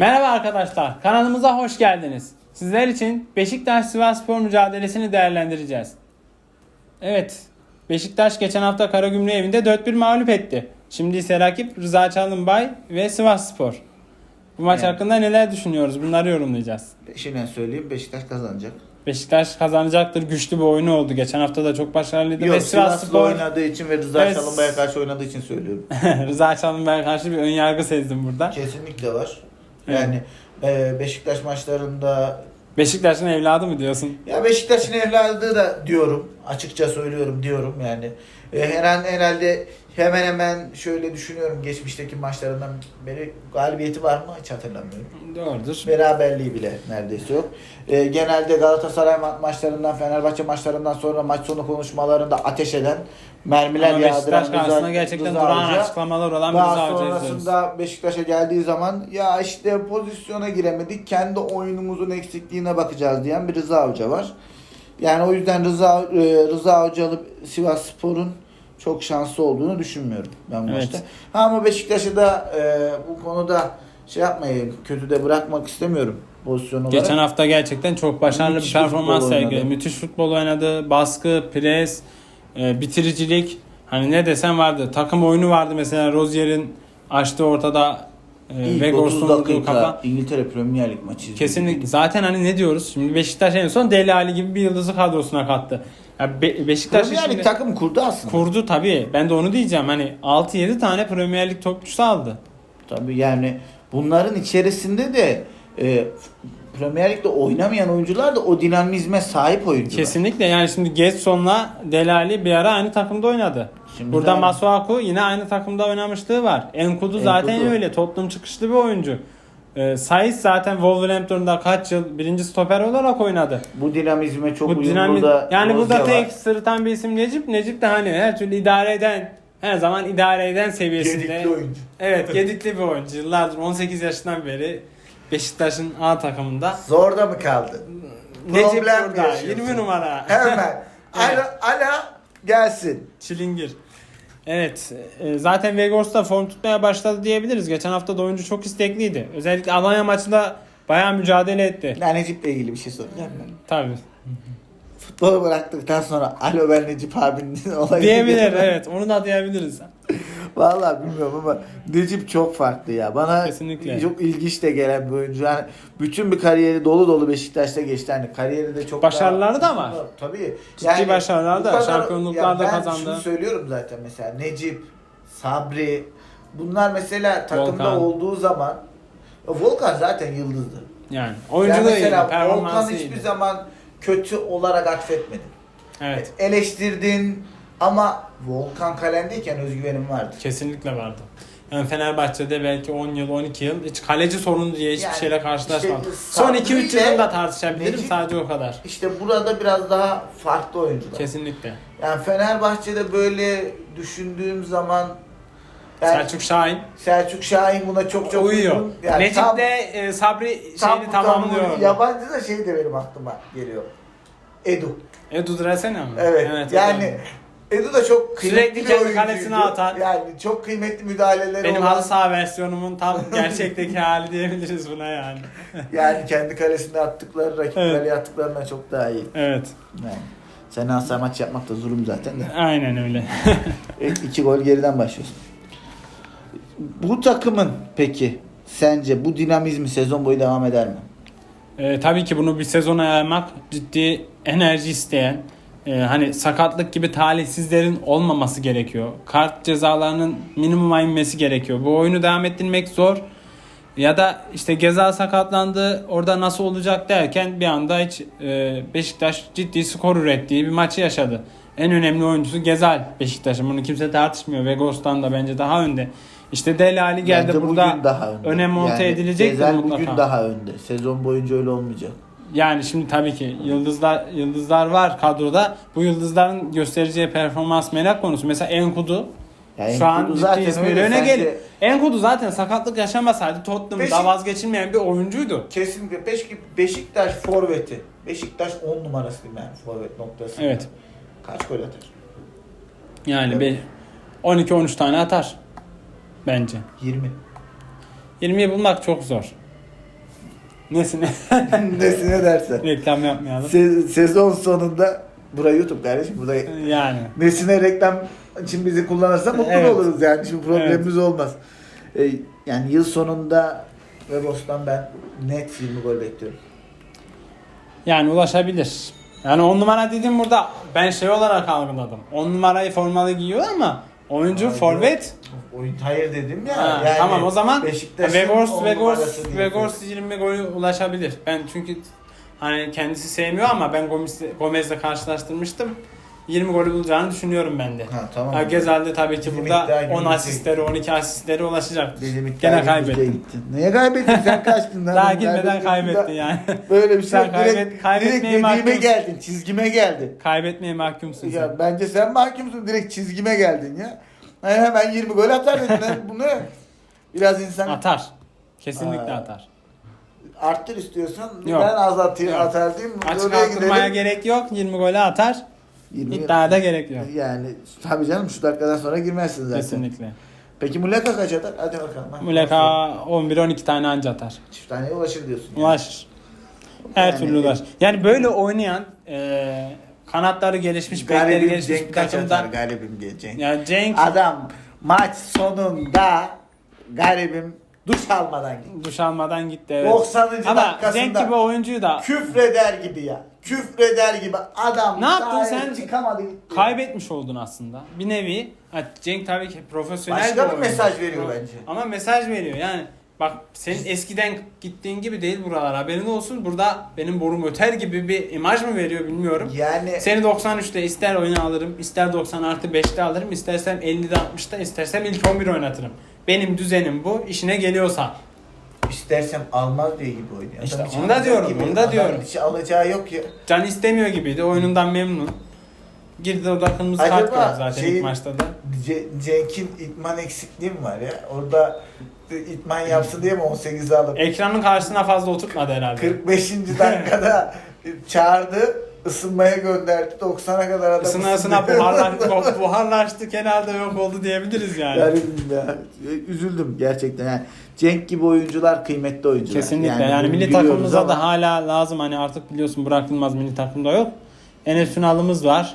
Merhaba arkadaşlar, kanalımıza hoş geldiniz. Sizler için Beşiktaş Sivasspor mücadelesini değerlendireceğiz. Evet, Beşiktaş geçen hafta Karagümrük evinde 4-1 mağlup etti. Şimdi ise rakip Rıza Çalınbay ve Sivasspor. Bu maç Evet. hakkında neler düşünüyoruz? Bunları yorumlayacağız. Peşinden söyleyeyim Beşiktaş kazanacak. Beşiktaş kazanacaktır. Güçlü bir oyunu oldu. Geçen hafta da çok başarılıydı. Yok ve Sivas'la Sivasspor oynadığı için ve Rıza Evet. Çalınbay'a karşı oynadığı için söylüyorum. Rıza Çalınbay'a karşı bir ön yargı sezdim burada. Kesinlikle var. Yani e, Beşiktaş maçlarında Beşiktaş'ın evladı mı diyorsun? ya Beşiktaş'ın evladı da diyorum. Açıkça söylüyorum diyorum yani. E, herhalde, herhalde hemen hemen şöyle düşünüyorum geçmişteki maçlarından beri galibiyeti var mı hiç hatırlamıyorum. Doğrudur. Beraberliği bile neredeyse yok. E, genelde Galatasaray ma- maçlarından, Fenerbahçe maçlarından sonra maç sonu konuşmalarında ateş eden, mermiler Ama yağdıran Beşiktaş karşısında gerçekten Rıza durağan Hoca. açıklamalar olan bir Daha Rıza Hoca izliyoruz. sonrasında Beşiktaş'a geldiği zaman ya işte pozisyona giremedik, kendi oyunumuzun eksikliğine bakacağız diyen bir Rıza Hoca var. Yani o yüzden Rıza e, Rıza Hocalı Sivas Spor'un çok şanslı olduğunu düşünmüyorum ben bu Evet. maçta. Ha, ama Beşiktaş'ı da e, bu konuda şey yapmayın, kötü de bırakmak istemiyorum pozisyon olarak. Geçen hafta gerçekten çok başarılı Müthiş bir performans sergiledi. Müthiş futbol oynadı. Baskı, pres, e, bitiricilik. Hani ne desem vardı. Takım oyunu vardı mesela Rozier'in açtığı ortada İlk Vegors'un 30 vurduğu dakika. İngiltere Premier Lig maçı. Kesinlikle. Zaten hani ne diyoruz? Şimdi Beşiktaş en son Deli Ali gibi bir yıldızı kadrosuna kattı. Ya Be- Beşiktaş Premier Lig takım kurdu aslında. kurdu tabii. Ben de onu diyeceğim. Hani 6-7 tane Premier Lig topçusu aldı. Tabii yani bunların içerisinde de e, Premier Lig'de oynamayan oyuncular da o dinamizme sahip oyuncular. Kesinlikle yani şimdi Getson'la Delali bir ara aynı takımda oynadı. Şimdi Burada de- Masuaku yine aynı takımda oynamışlığı var. Enkudu zaten Enkudu. öyle. Tottenham çıkışlı bir oyuncu. Ee, Saiz zaten Wolverhampton'da kaç yıl birinci stoper olarak oynadı. Bu dinamizme çok Bu uyumlu dinamik da yani burada Rozya tek sırıtan bir isim Necip. Necip de hani her türlü idare eden her zaman idare eden seviyesinde. Gedikli oyuncu. Evet, gedikli bir oyuncu. Yıllardır 18 yaşından beri Beşiktaş'ın A takımında. Zorda mı kaldı? Necip Problem burada yaşıyorsun. 20 numara. Hemen. Ala, ala gelsin. Çilingir. Evet. e, Zaten Vegors da form tutmaya başladı diyebiliriz. Geçen hafta da oyuncu çok istekliydi. Özellikle Alanya maçında bayağı mücadele etti. Ben Necip'le ilgili bir şey soracağım ben. Tabii. Futbolu bıraktıktan sonra alo ben Necip abinin olayı. Diyebilir evet. Onu da diyebiliriz. Vallahi bilmiyorum ama Necip çok farklı ya. Bana Kesinlikle. çok ilginç de gelen bir oyuncu. Yani bütün bir kariyeri dolu dolu Beşiktaş'ta geçti. Hani kariyeri de çok Başarıları da var. Tabii. Ciddi başarılar bu da, kadar- şampiyonluklar da ben kazandı. şunu söylüyorum zaten mesela Necip, Sabri bunlar mesela takımda Volkan. olduğu zaman Volkan zaten yıldızdı. Yani Yani oyuncu da iyi. mesela Volkan Performansı hiçbir iyiydi. zaman kötü olarak atfetmedin. Evet. Eleştirdin ama Volkan kalendeyken özgüvenim vardı. Kesinlikle vardı. Yani Fenerbahçe'de belki 10 yıl 12 yıl hiç kaleci sorunu diye hiçbir Yani şeyle karşılaşmadım. işte Son Sabri 2-3 ile yılında tartışabilirim Necip- sadece o kadar. İşte burada biraz daha farklı oyuncular. Kesinlikle. Yani Fenerbahçe'de böyle düşündüğüm zaman yani Selçuk Şahin Selçuk Şahin buna çok çok uyuyor. uygun. Yani Necip tam- de e, Sabri tam şeyini bu tamamlıyor. tam bu- Yabancı da şey de benim aklıma geliyor. Edu. Edu Dresene mi? Evet. yani Edu da çok kıymetli Sürekli kendi oyuncuydu. kalesine atar. Yani çok kıymetli müdahaleleri benim olan. halı saha versiyonumun tam gerçekteki hali diyebiliriz buna yani. Yani kendi kalesine attıkları rakip Evet. kaleye attıklarından çok daha iyi. Evet. Yani. Sen saha maç yapmak da zulüm zaten de. Aynen öyle. E, iki gol geriden başlıyorsun. Bu takımın peki sence bu dinamizmi sezon boyu devam eder mi? Ee, tabii ki bunu bir sezona yaymak ciddi enerji isteyen, e, hani sakatlık gibi talihsizlerin olmaması gerekiyor. Kart cezalarının minimuma inmesi gerekiyor. Bu oyunu devam ettirmek zor. Ya da işte Geza sakatlandı orada nasıl olacak derken bir anda hiç e, Beşiktaş ciddi skor ürettiği bir maçı yaşadı. En önemli oyuncusu Gezal Beşiktaş'ın. Bunu kimse tartışmıyor. Vegos'tan da bence daha önde. İşte Deli Ali geldi Bence burada daha önde. öne monte edilecek Gezel mutlaka. bugün daha önde. Sezon boyunca öyle olmayacak. Yani şimdi tabii ki yıldızlar yıldızlar var kadroda. Bu yıldızların göstereceği performans merak konusu. Mesela Enkudu Yani şu an zaten öyle. öne Sence- geliyor. Enkudu zaten sakatlık yaşamasaydı Tottenham'da Beşik- vazgeçilmeyen bir oyuncuydu. Kesinlikle Beşik, Beşiktaş forveti. Beşiktaş 10 numarası değil mi yani forvet noktası. Evet. Kaç gol atar? Yani bir 12-13 tane atar bence. 20. 20'yi bulmak çok zor. Nesine? Nesine dersen. Reklam yapmayalım. Se- sezon sonunda Burası YouTube kardeşim. Burada Yani. nesine reklam için bizi kullanırsa mutlu Evet. oluruz yani. Şimdi problemimiz olmaz. Ee, yani yıl sonunda Webos'tan ben net 20 gol bekliyorum. Yani ulaşabilir. Yani on numara dedim burada ben şey olarak algıladım. On numarayı formalı giyiyor ama oyuncu Hayır. forvet. Oyun hayır dedim ya. Ha, yani tamam o zaman Vegors Vegors Vegors 20 golü ulaşabilir. Ben çünkü hani kendisi sevmiyor ama ben Gomez Gomez'le karşılaştırmıştım. 20 golü bulacağını düşünüyorum ben de. Ha, tamam. Ha, Gezal'de tabii ki Bizim burada iddia 10 günümüzde- asistleri 12 asistleri ulaşacaktır. Bizim iddia Gene kaybettin. Neye kaybettin? Sen kaçtın. Daha Ben girmeden kaybettin yani. Böyle bir şey Sen kaybet- direkt, kaybetmeye direkt mahkumsun. geldin. Çizgime geldin. Kaybetmeye mahkumsun sen. Ya bence sen mahkumsun. Direkt çizgime geldin ya. Ha, hemen 20 gol atar dedin. lan. Bu ne? Biraz insan Atar. Kesinlikle Aa. atar. arttır istiyorsan Yok. ben azaltayım Yok. atar diyeyim. Açık Oraya arttırmaya gidelim. gerek yok. 20 golü atar. 20 İddiaya da gerek yok. Yani tabii canım şu dakikadan sonra girmezsin zaten. Kesinlikle. Peki Muleka kaç atar? Hadi bakalım. Muleka 11-12 tane anca atar. Çift taneye ulaşır diyorsun. yani. Ulaşır. Her Yani- türlü ulaşır. Yani böyle oynayan e, kanatları gelişmiş, bekleri gelişmiş bir Cenk atar? takımdan. Garibim diye Cenk. Yani Cenk Adam maç sonunda garibim duş almadan gitti. duş almadan gitti. Evet. 90. Ama dakikasında Cenk gibi oyuncuyu da küfreder gibi ya. Küfreder gibi adam Ne yaptın sen? çıkamadı gitti. kaybetmiş oldun aslında. Bir nevi. Ha, Cenk tabii ki profesyonel Başka bir oyuncu. mesaj veriyor bence. Ama mesaj veriyor yani. Bak senin eskiden gittiğin gibi değil buralar haberin olsun. Burada benim borum öter gibi bir imaj mı veriyor bilmiyorum. Yani Seni 93'te ister oyuna alırım, ister 90 artı 5'te alırım, istersem 50'de 60'ta, istersem ilk 11 oynatırım. Benim düzenim bu, işine geliyorsa. istersem almaz diye gibi oynuyor. İşte Adam hiç onu da alacak diyorum, onu da Adam diyorum. Hiç alacağı yok ya. Can istemiyor gibiydi, oyunundan memnun. Kırmızı kart Acaba zaten şeyin- ilk maçta da. Ce- Cenk'in itman eksikliği mi var ya? Orada itman yapsın diye mi 18'e alıp Ekranın karşısına fazla oturtmadı herhalde. 45. dakikada çağırdı, ısınmaya gönderdi. 90'a kadar adam Isına ısına buharlaştı, buharlaştı, kenarda yok oldu diyebiliriz yani. Yani ya, üzüldüm gerçekten. Yani Cenk gibi oyuncular kıymetli oyuncular. Kesinlikle yani, milli biliyoruz takımımıza ama da hala lazım hani artık biliyorsun bırakılmaz milli takımda yok. Enes Ünal'ımız var.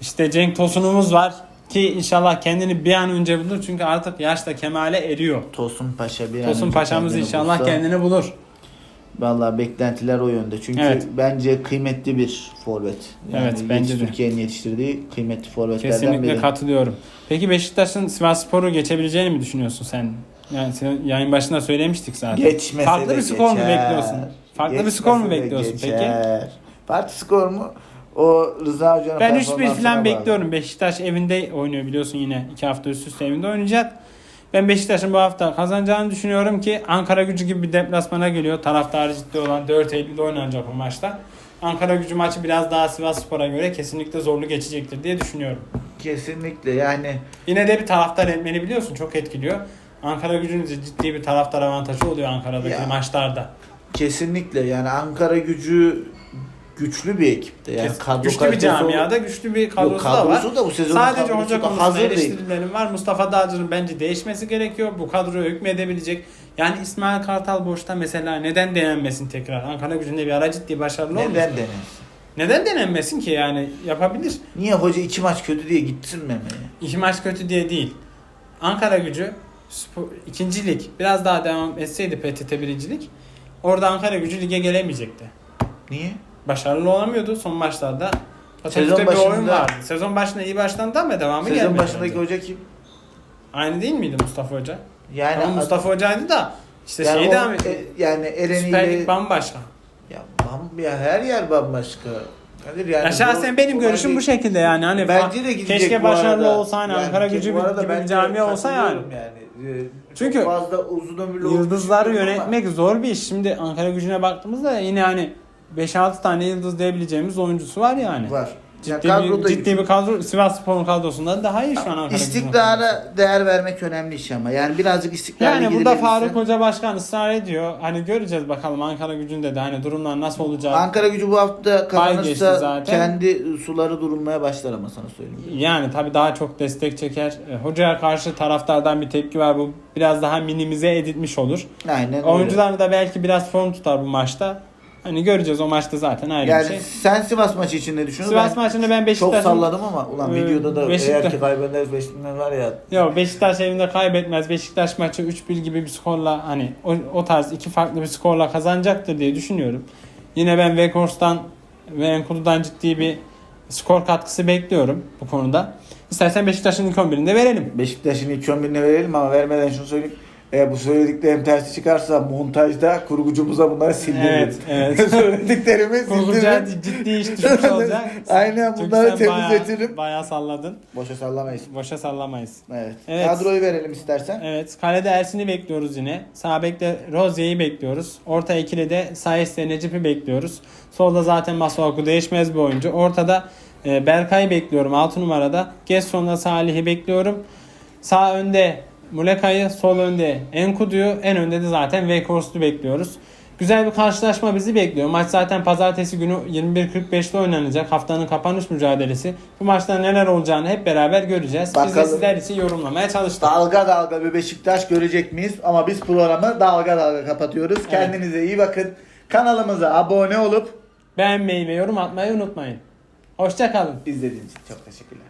İşte Cenk Tosun'umuz var ki inşallah kendini bir an önce bulur çünkü artık yaşta kemale eriyor. Tosun Paşa bir an Tosun önce Paşa'mız kendini inşallah bulsa, kendini bulur. Vallahi beklentiler o yönde. Çünkü Evet. bence kıymetli bir forvet. Evet, bence de. Türkiye'nin yetiştirdiği kıymetli forvetlerden Kesinlikle biri. katılıyorum. Peki Beşiktaş'ın Sivas Spor'u geçebileceğini mi düşünüyorsun sen? Yani sen yayın başında söylemiştik zaten. Geçmese Farklı bir skor mu geçer. bekliyorsun? Farklı bir skor mu Geçmese bekliyorsun peki? geçer. Farklı skor mu? O Rıza Hoca'nın Ben 3-1 performansına falan bağlı. bekliyorum. Beşiktaş evinde oynuyor biliyorsun yine. 2 hafta üst üste evinde oynayacak. Ben Beşiktaş'ın bu hafta kazanacağını düşünüyorum ki Ankara gücü gibi bir deplasmana geliyor. Taraftarı ciddi olan 4 Eylül'de oynanacak bu maçta. Ankara gücü maçı biraz daha Sivas Spor'a göre kesinlikle zorlu geçecektir diye düşünüyorum. Kesinlikle yani Yine de bir taraftar etmeni biliyorsun çok etkiliyor. Ankara gücünün ciddi bir taraftar avantajı oluyor Ankara'daki Ya. maçlarda. kesinlikle yani Ankara gücü güçlü bir ekipte. Yani Kes- kadro güçlü bir kalitesi camiada güçlü bir kadrosu, Yok, da var. kadrosu da bu sezonun Sadece kadrosu hoca da konusunda eleştirilerim var. Mustafa Dağcı'nın bence değişmesi gerekiyor. Bu kadroya hükmedebilecek. Yani İsmail Kartal boşta mesela neden denenmesin tekrar? Ankara gücünde bir ara ciddi başarılı olmuş. Neden denir? Neden denenmesin ki yani? Yapabilir. Niye hoca iki maç kötü diye gitsin memeye? İki maç kötü diye değil. Ankara gücü spor, ikinci lig biraz daha devam etseydi PTT birincilik orada Ankara gücü lige gelemeyecekti. Niye? Başarılı olamıyordu son maçlarda. Sezon Sezon bir başında- oyun vardı. Sezon başında iyi başlandı ama devamı Sezon gelmedi. başındaki bence. hoca kim? Aynı değil miydi Mustafa Hoca? Yani Ama Mustafa Hoca'ydı da işte yani şey o- devam e, yani Süper Lig ile bambaşka. ya, bam, ya her yer bambaşka. Kadir yani Ya şahsen bu- benim bu görüşüm bence- bu şekilde yani hani Bence de gidecek keşke bu başarılı arada. olsa hani Yani Ankara ke- gücü bu arada gibi bir ben de cami olsa yani. katılıyorum yani. Ee, Çünkü çok fazla uzun ömürlü olduğunu Yıldızları ama- yönetmek zor bir iş. Şimdi Ankara gücüne baktığımızda yine hani 5-6 tane yıldız diyebileceğimiz oyuncusu var yani. var. Ciddi, kadroda- bir, ciddi bir kadro Sivas Spor'un kadrosundan daha iyi şu an Ankara. İstikrara değer vermek önemli iş ama. Yani birazcık istikrar Yani burada Faruk Hoca Başkan ısrar ediyor. Hani göreceğiz bakalım Ankara gücünde de hani durumlar nasıl olacak. Ankara gücü bu hafta kazanırsa kendi suları durulmaya başlar ama sana söyleyeyim. Yani tabii daha çok destek çeker. E, Hocaya karşı taraftardan bir tepki var. Bu biraz daha minimize edilmiş olur. Aynen. Oyuncular da belki biraz form tutar bu maçta. Hani göreceğiz o maçta zaten ayrı Yani bir şey. sen Sivas maçı için ne düşünüyorsun? Sivas Ben maçında ben çok Beşiktaş'ın salladım ama ulan Ee, videoda da Beşiktaş- eğer ki kaybederiz Beşiktaş'ın var ya. Yok Beşiktaş evinde kaybetmez. Beşiktaş maçı 3-1 gibi bir skorla hani o, o tarz iki farklı bir skorla kazanacaktır diye düşünüyorum. Yine ben Weghorst'tan ve Enkudu'dan ciddi bir skor katkısı bekliyorum bu konuda. İstersen Beşiktaş'ın ilk 11'ini de verelim. Beşiktaş'ın ilk 11'ini verelim ama vermeden şunu söyleyeyim. Eğer bu söylediklerim tersi çıkarsa montajda kurgucumuza bunları sildiririz. Evet, evet. Söylediklerimi sildiririz. ciddi iş düşmüş olacak. Aynen Çünkü bunları sen bayağı- temizletirim. Bayağı salladın. Boşa sallamayız. Boşa sallamayız. Evet. Evet. Kadroyu verelim istersen. Evet. Kalede Ersin'i bekliyoruz yine. Sağ bekte Rozier'i bekliyoruz. Orta ikilide Sayes'le Necip'i bekliyoruz. Solda zaten Masuaku değişmez bir oyuncu. Ortada e, Berkay'ı bekliyorum 6 numarada. Gesson'da Salih'i bekliyorum. Sağ önde Muleka'yı, sol önde Enkudu'yu, en önde de zaten Weghorst'u bekliyoruz. Güzel bir karşılaşma bizi bekliyor. Maç zaten pazartesi günü 21.45'te oynanacak. Haftanın kapanış mücadelesi. Bu maçta neler olacağını hep beraber göreceğiz. Biz de Bakalım. sizler için yorumlamaya çalıştık. Dalga dalga bir Beşiktaş görecek miyiz? Ama biz programı dalga dalga kapatıyoruz. Kendinize iyi bakın. Kanalımıza abone olup Beğenmeyi ve yorum atmayı unutmayın. Hoşça kalın. izlediğiniz için çok teşekkürler.